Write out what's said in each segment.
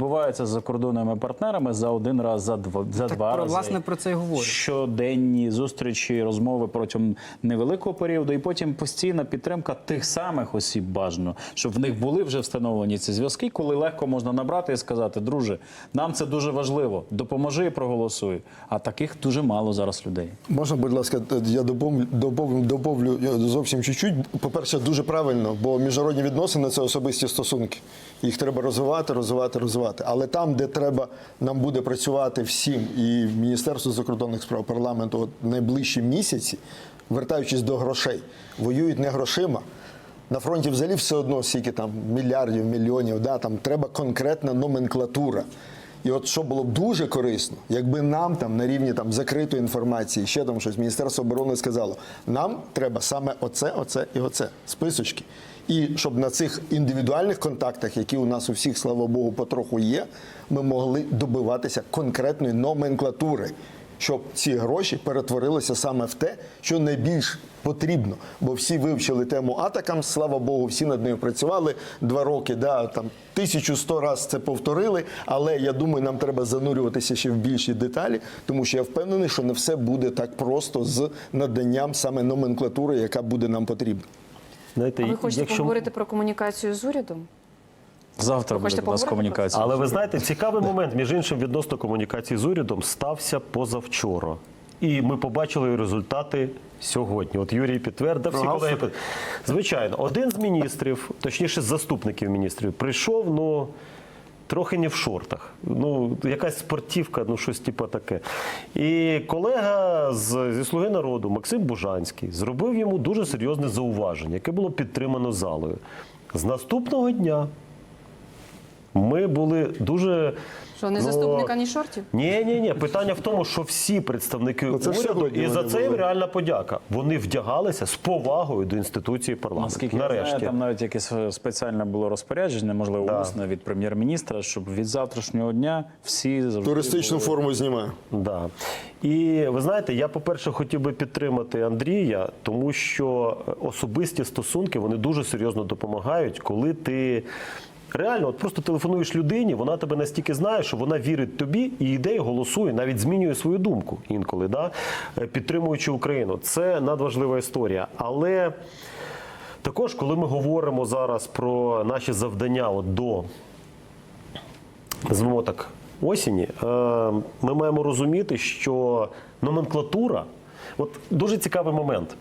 відбувається з закордонними партнерами за один раз, за два за Так два про рази. власне про це й говорю. Щоденні зустрічі, розмови протягом невеликого періоду, і потім постійна підтримка тих самих осіб бажано, щоб в них були вже встановлені ці зв'язки, коли легко можна набрати і сказати, друже, нам це дуже важливо. Допоможи і проголосуй. А таких дуже мало зараз людей. Можна, будь ласка, я доповню, доповню, доповню зовсім чуть-чуть. По-перше, дуже правильно, бо міжнародні відносини це особисті стосунки. Їх треба розвивати, розвивати, розвивати. Але там, де треба нам буде працювати всім, і Міністерство закордонних справ парламенту от найближчі місяці, вертаючись до грошей, воюють не грошима. На фронті взагалі все одно скільки там мільярдів, мільйонів, да, там треба конкретна номенклатура. І от що було б дуже корисно, якби нам там на рівні там закритої інформації, ще там щось Міністерство оборони сказало, нам треба саме оце, оце і оце списочки. І щоб на цих індивідуальних контактах, які у нас у всіх, слава Богу, потроху є, ми могли добиватися конкретної номенклатури, щоб ці гроші перетворилися саме в те, що найбільш потрібно. Бо всі вивчили тему атакам, слава Богу, всі над нею працювали два роки, да, там тисячу сто раз це повторили. Але я думаю, нам треба занурюватися ще в більші деталі, тому що я впевнений, що не все буде так просто з наданням саме номенклатури, яка буде нам потрібна. Знаєте, А ви хочете якщо... поговорити про комунікацію з урядом? Завтра буде у нас комунікація. Але ви знаєте, цікавий момент, між іншим, відносно комунікації з урядом стався позавчора. І ми побачили результати сьогодні. От Юрій підтвердив, всі Прогався? колеги. Звичайно, один з міністрів, точніше, з заступників міністрів, прийшов, ну. Трохи не в шортах. Ну, якась спортівка, ну щось типу таке. І колега з, зі Слуги народу Максим Бужанський зробив йому дуже серйозне зауваження, яке було підтримано залою. З наступного дня ми були дуже. Що не ну, заступника, ні шортів? Ні, ні, ні. Питання в тому, що всі представники Ну, це уряду, і за це їм реальна подяка. Вони вдягалися з повагою до інституції парламенту. Наскільки я знаю, там навіть якесь спеціальне було розпорядження, можливо, Да. усне від прем'єр-міністра, щоб від завтрашнього дня всі завжди Туристичну були- форму знімаю. Да. І ви знаєте, я, по-перше, хотів би підтримати Андрія, тому що особисті стосунки вони дуже серйозно допомагають, коли ти. Реально, от просто телефонуєш людині, вона тебе настільки знає, що вона вірить тобі і йде і голосує, навіть змінює свою думку інколи, да? е, підтримуючи Україну. Це надважлива історія. Але також, коли ми говоримо зараз про наші завдання от до назвемо так, осені, е, ми маємо розуміти, що номенклатура, от дуже цікавий момент.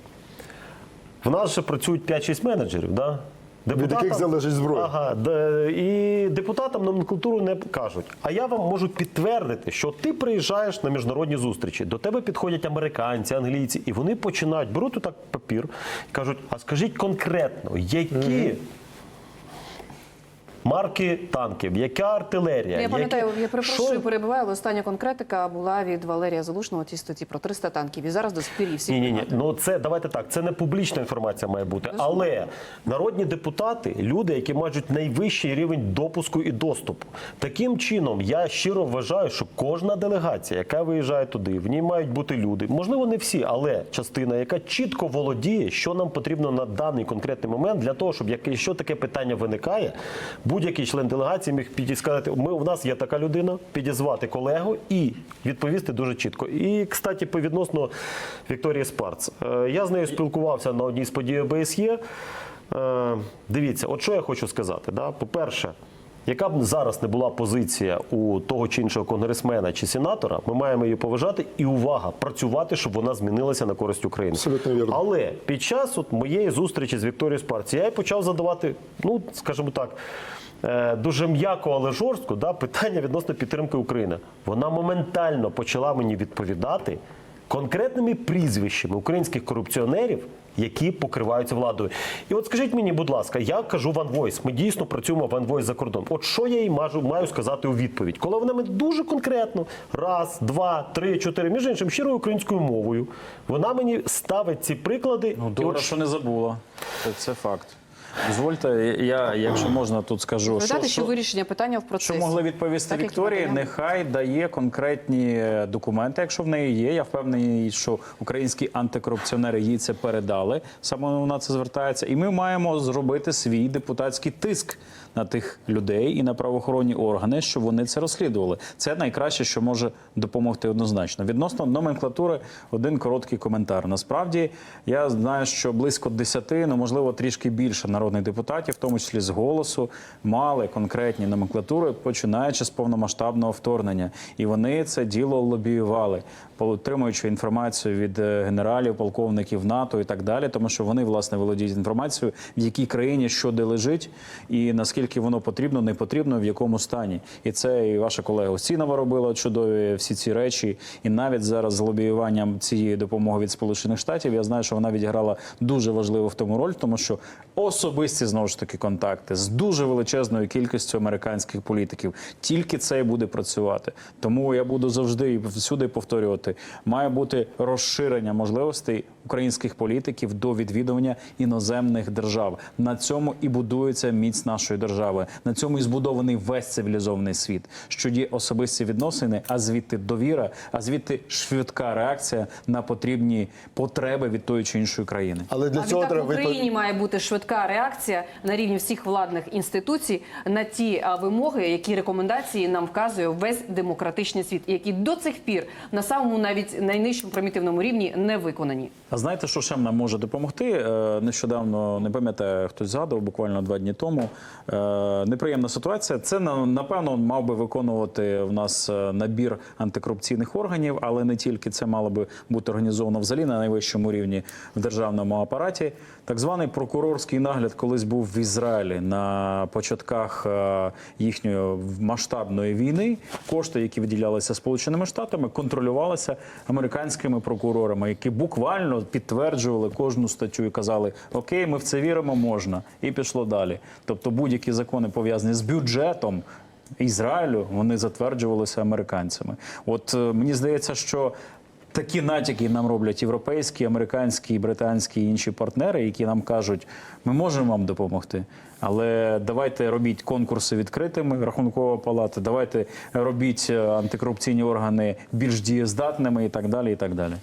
В нас ще працюють 5-6 менеджерів, да? Яких залежить зброя. Ага, де- і депутатам номенклатуру не кажуть. А я вам можу підтвердити, що ти приїжджаєш на міжнародні зустрічі, до тебе підходять американці, англійці, і вони починають беруть отак папір і кажуть: а скажіть конкретно, які. Марки танків, яка артилерія? Я пам'ятаю, які- я перепрошую, Що- перебиваю, але остання конкретика була від Валерія Залушного в цій статті про 300 танків. І зараз до сих пір їх всі Ні, ні, ні. Ну це давайте так. Це не публічна інформація має бути. Але народні депутати, люди, які мають найвищий рівень допуску і доступу. Таким чином, я щиро вважаю, що кожна делегація, яка виїжджає туди, в ній мають бути люди. Можливо, не всі, але частина, яка чітко володіє, що нам потрібно на даний конкретний момент для того, щоб якщо таке питання виникає, будь-який член делегації міг підійти сказати, ми у нас є така людина, підізвати колегу і відповісти дуже чітко. І, кстати, по відносно Вікторії Спарц. Е, Я з нею спілкувався на одній з подій ОБСЄ. Е, Дивіться, от що я хочу сказати. Да? По-перше, яка б зараз не була позиція у того чи іншого конгресмена чи сенатора, ми маємо її поважати і увага працювати, щоб вона змінилася на користь України. Абсолютно вірно. Але під час от моєї зустрічі з Вікторією Спарц я їй почав задавати, ну скажімо так. е, Дуже м'яко, але жорстко да, питання відносно підтримки України. Вона моментально почала мені відповідати конкретними прізвищами українських корупціонерів, які покриваються владою. І от скажіть мені, будь ласка, я кажу в Анвойс, ми дійсно працюємо в Анвойс за кордон. От що я їй мажу, маю сказати у відповідь? Коли вона мені дуже конкретно, раз, два, три, чотири, між іншим, щирою українською мовою, вона мені ставить ці приклади. Ну, добре, от що не забула. Це, це факт. Дозвольте, я, якщо можна, тут скажу, що, що що, вирішення питання в процесі. що могли відповісти Так, Вікторії, нехай дає конкретні е, документи, якщо в неї є. Я впевнений, що українські антикорупціонери їй це передали. Саме вона це звертається. І ми маємо зробити свій депутатський тиск на тих людей і на правоохоронні органи, щоб вони це розслідували. Це найкраще, що може допомогти однозначно. Відносно номенклатури, один короткий коментар. Насправді я знаю, що близько 10, ну можливо трішки більше народних депутатів, в тому числі з голосу, мали конкретні номенклатури, починаючи з повномасштабного вторгнення, і вони це діло лобіювали, отримуючи інформацію від е, генералів, полковників НАТО і так далі, тому що вони власне володіють інформацією, в якій країні що де лежить, і наскільки воно потрібно, не потрібно, в якому стані. І це і ваша колега Устінова робила чудові всі ці речі. І навіть зараз з лобіюванням цієї допомоги від Сполучених Штатів я знаю, що вона відіграла дуже важливу в тому роль, тому що особисті знову ж таки контакти з дуже величезною кількістю американських політиків. Тільки це і буде працювати. Тому я буду завжди і всюди повторювати: має бути розширення можливостей українських політиків до відвідування іноземних держав. На цьому і будується міць нашої держави. На цьому і збудований весь цивілізований світ. Що є особисті відносини, а звідти довіра, а звідти швидка реакція на потрібні потреби від тої чи іншої країни. Але для а цього відтак в Україні має бути швидка реакція на рівні всіх владних інституцій на ті вимоги, які рекомендації нам вказує весь демократичний світ, які до цих пір на самому навіть найнижчому примітивному рівні не виконані. А знаєте, що ще нам може допомогти? Е, Нещодавно не пам'ятаю, хтось згадував буквально два дні тому. Е, Неприємна ситуація. Це на- напевно мав би виконувати в нас е, набір антикорупційних органів, але не тільки це мало би бути організовано взагалі на найвищому рівні в державному апараті. Так званий прокурорський нагляд колись був в Ізраїлі на початках їхньої масштабної війни. Кошти, які виділялися Сполученими Штатами, контролювалися американськими прокурорами, які буквально підтверджували кожну статтю і казали: Окей, ми в це віримо, можна, і пішло далі. Тобто, будь-які закони пов'язані з бюджетом. Ізраїлю вони затверджувалися американцями. От е, мені здається, що такі натяки нам роблять європейські, американські, британські і інші партнери, які нам кажуть, ми можемо вам допомогти, але давайте робіть конкурси відкритими, рахункова палата, давайте робіть е, антикорупційні органи більш дієздатними і так далі. І так далі.